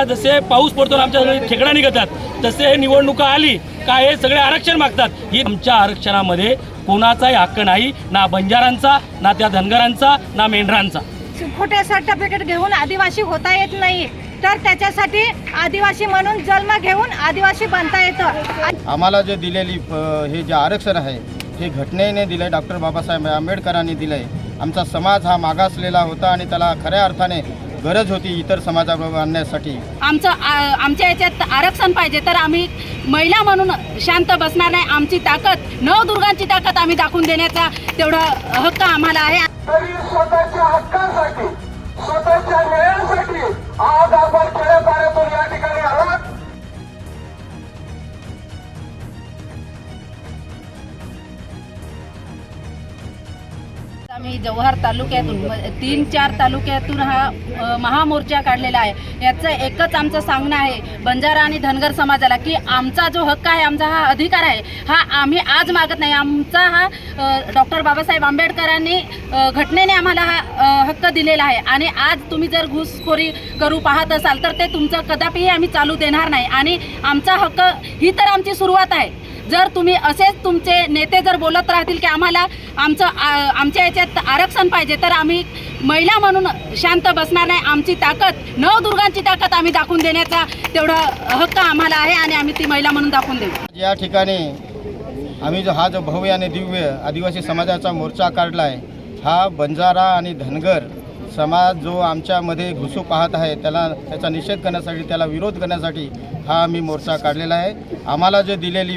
बंजारा जसे पाऊस पडतो आमच्या खेकडा निघतात तसे हे निवडणुका आली का हे सगळे आरक्षण मागतात. ही आमच्या आरक्षणामध्ये कोणाचाही हक्क नाही ना बंजारांचा ना त्या धनगरांचा ना मेंढरांचा. खोटे सर्टिफिकेट घेऊन आदिवासी होता येत नाही. तर त्याच्यासाठी आदिवासी म्हणून जन्म घेऊन आदिवासी बनता येतं. आम्हाला जे दिलेली हे जे आरक्षण आहे हे घटनेने दिलं आहे डॉक्टर बाबासाहेब आंबेडकरांनी दिलं आहे आमचा समाज हा मागासलेला होता आणि त्याला खऱ्या अर्थाने गरज होती इतर समाजाबरोबर आणण्यासाठी? आमचं आ- आमच्या याच्यात आरक्षण पाहिजे तर आम्ही महिला म्हणून शांत बसणार नाही. आमची ताकद नवदुर्गांची ताकद आम्ही दाखवून देण्याचा तेवढा हक्क आम्हाला आहे. तरी स्वतःच्या हक्कांसाठी स्वतःच्या न्यायासाठी आज आपण जव्हार तालुक्यातून तीन चार तालुक्यातून हा महामोर्चा काढलेला आहे. याचं एकच आमचं सांगणं आहे बंजारा आणि धनगर समाजाला की आमचा जो हक्क आहे आमचा हा अधिकार आहे हा आम्ही आज मागत नाही. आमचा हा डॉक्टर बाबासाहेब आंबेडकरांनी घटनेने आम्हाला हा हक्क दिलेला आहे. आणि आज तुम्ही जर घुसखोरी करू पाहत असाल तर ते तुमचं कदापिही आम्ही चालू देणार नाही. आणि आमचा हक्क ही तर आमची सुरुवात आहे. जर तुम्ही असेच तुमचे नेते जर बोलत राहतील की आम्हाला आमचं आ- आमच्या याच्यात आरक्षण पाहिजे तर आम्ही महिला म्हणून शांत बसणार नाही. आमची ताकद नवदुर्गांची ताकद आम्ही दाखवून देण्याचा तेवढा हक्क आम्हाला आहे आणि आम्ही ती महिला म्हणून दाखवून देऊ. या ठिकाणी आम्ही जो हा जो भव्य आणि दिव्य आदिवासी समाजाचा मोर्चा काढला आहे हा बंजारा आणि धनगर समाज जो आमच्यामध्ये घुसू पाहत आहे त्याला त्याचा निषेध करण्यासाठी त्याला विरोध करण्यासाठी हा आम्ही मोर्चा काढलेला आहे. आम्हाला जे दिलेली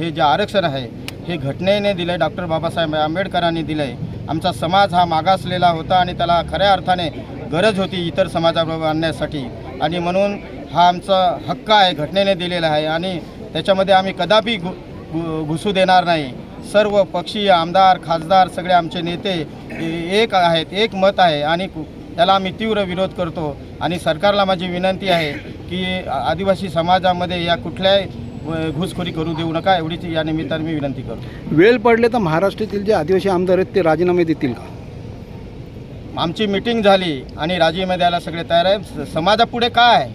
हे जे आरक्षण आहे हे घटनेने दिलं आहे डॉक्टर बाबासाहेब आंबेडकरांनी दिलं आहे आमचा समाज हा मागासलेला होता आणि त्याला खऱ्या अर्थाने गरज होती इतर समाजाबरोबर आणण्यासाठी. आणि म्हणून हा आमचा हक्क आहे घटनेने दिलेला आहे. आणि त्याच्यामध्ये आम्ही कदापि घु घु- घुसू देणार नाही. सर्व पक्षीय आमदार खासदार सगळे आमचे नेते एक आहेत एक मत आहे आणि कु- त्याला आम्ही तीव्र विरोध करतो. आणि सरकारला माझी विनंती आहे की आदिवासी समाजामध्ये या कुठल्याही घुसखोरी करू देऊ नका एवढीच या निमित्ताने मी विनंती करतो. वेळ पडले तर महाराष्ट्रातील जे आदिवासी आमदार आहेत ते राजीनामे देतील का? आमची मिटिंग झाली आणि राजीनामे द्यायला सगळे तयार आहे. समाजापुढे काय आहे?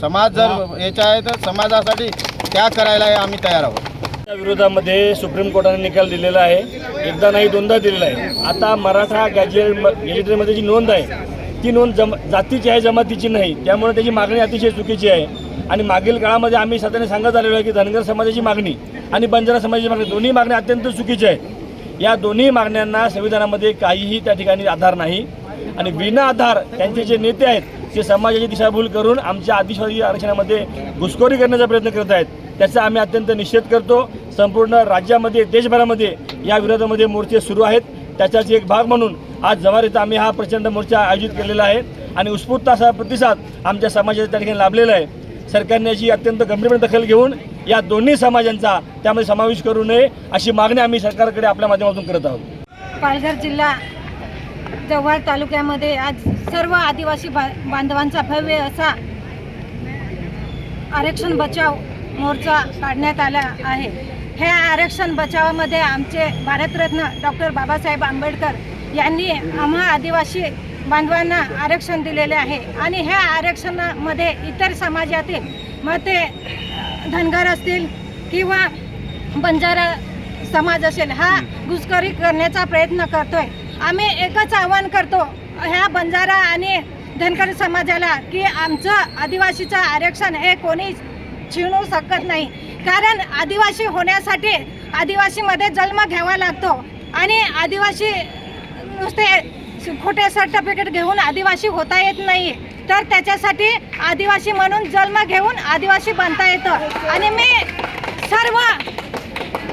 समाज जर याच्या आहे तर समाजासाठी त्याग करायला आम्ही तयार आहोत. त्या विरोधामध्ये सुप्रीम कोर्टाने निकाल दिलेला आहे. एकदा नाही दोनदा दिलेला आहे. आता मराठा गॅजेट गॅजेटमध्ये जी नोंद आहे ती नोंद जम जातीची आहे जमातीची नाही. त्यामुळे त्याची मागणी अतिशय चुकीची आहे. आणि मागील काळामध्ये आम्ही सध्याने सांगत आलेलो आहे की धनगर समाजाची मागणी आणि बंजारा समाजाची मागणी दोन्ही मागण्या अत्यंत चुकीच्या आहेत. या दोन्ही मागण्यांना संविधानामध्ये काहीही त्या ठिकाणी आधार नाही. आणि विना आधार त्यांचे जे नेते आहेत ते समाजाची दिशाभूल करून आमच्या आदिवासी आरक्षणामध्ये घुसखोरी करण्याचा प्रयत्न करत आहेत त्याचा आम्ही अत्यंत निषेध करतो. संपूर्ण राज्यामध्ये देशभरामध्ये या विरोधामध्ये मोर्चे सुरू आहेत. त्याचाच एक भाग म्हणून आज जवारीचा इथं आम्ही हा प्रचंड मोर्चा आयोजित केलेला आहे आणि उत्स्फूर्त असा प्रतिसाद आमच्या समाजाच्या त्या ठिकाणी लाभलेला आहे. सरकारने याची अत्यंत गंभीरपणे दखल घेऊन या दोन्ही समाजांचा त्यामध्ये समावेश करू नये अशी मागणी आम्ही सरकारकडे आपल्या माध्यमातून करत आहोत. पालघर जिल्हा जव्हार तालुक्यामध्ये आज सर्व आदिवासी बा बांधवांचा भव्य असा आरक्षण बचाव मोर्चा काढण्यात आला आहे. ह्या आरक्षण बचावामध्ये आमचे भारतरत्न डॉक्टर बाबासाहेब आंबेडकर यांनी आम्हा आदिवासी बांधवांना आरक्षण दिलेले आहे आणि ह्या आरक्षणामध्ये इतर समाजातील मग ते धनगर असतील किंवा बंजारा समाज असेल हा घुसखोरी करण्याचा प्रयत्न करतोय. आम्ही एकच आव्हान करतो ह्या बंजारा आणि धनगर समाजाला की आमचं आदिवासीचं आरक्षण हे कोणी छिणू शकत नाही. कारण आदिवासी होण्यासाठी आदिवासीमध्ये जन्म घ्यावा लागतो आणि आदिवासी नुसते खोटे सर्टिफिकेट घेऊन आदिवासी होता येत नाही. तर त्याच्यासाठी आदिवासी म्हणून जन्म घेऊन आदिवासी बनता येतं. आणि मी सर्व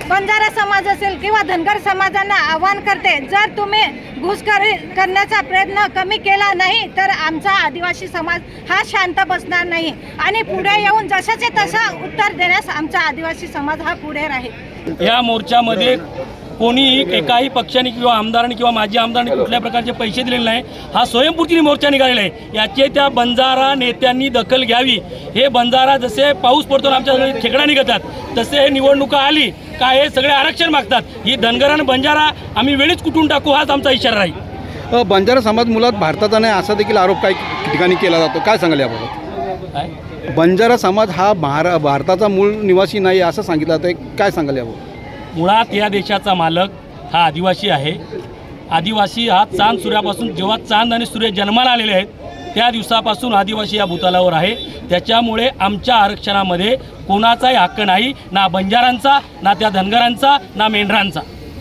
बंजारा समाज असेल किंवा धनगर समाजांना आवाहन करते जर तुम्ही घुसखोरी करण्याचा प्रयत्न कमी केला नाही तर आमचा आदिवासी समाज हा शांत बसणार नाही. आणि पुढे येऊन जशाचे तसा उत्तर देण्यास आमचा आदिवासी समाज हा पुढे राहील. या मोर्चामध्ये कोणीही एकाही पक्षाने किंवा आमदारांनी किंवा माजी आमदारांनी कुठल्या प्रकारचे पैसे दिलेले नाही. हा स्वयंपूर्तीने मोर्चा निघालेला आहे. याचे त्या बंजारा नेत्यांनी दखल घ्यावी. हे बंजारा जसे पाऊस पडतो आमच्या खेकडा निघतात तसे हे निवडणुका आली का हे सगळे आरक्षण मागतात. ही धनगर आणि बंजारा आम्ही वेळीच कुठून टाकू हाच आमचा इशारा राहील. बंजारा समाज मुळात भारताचा नाही असा देखील आरोप काही ठिकाणी केला जातो. काय सांगाल याबाबत? काय? बंजारा समाज हा महारा भारताचा मूळ निवासी नाही असं सांगितलं जातं काय सांगाल यावर मुळात या देशाचा मालक हा आदिवासी आहे. आदिवासी हा चांद सूर्यापासून जेव्हा चांद आणि सूर्य जन्माला आलेले आहेत त्या दिवसापासून आदिवासी या भूतलावर आहे. त्याच्यामुळे आमच्या आरक्षणामध्ये कोणाचाही हक्क नाही ना बंजारांचा ना त्या धनगरांचा ना मेंढरांचा.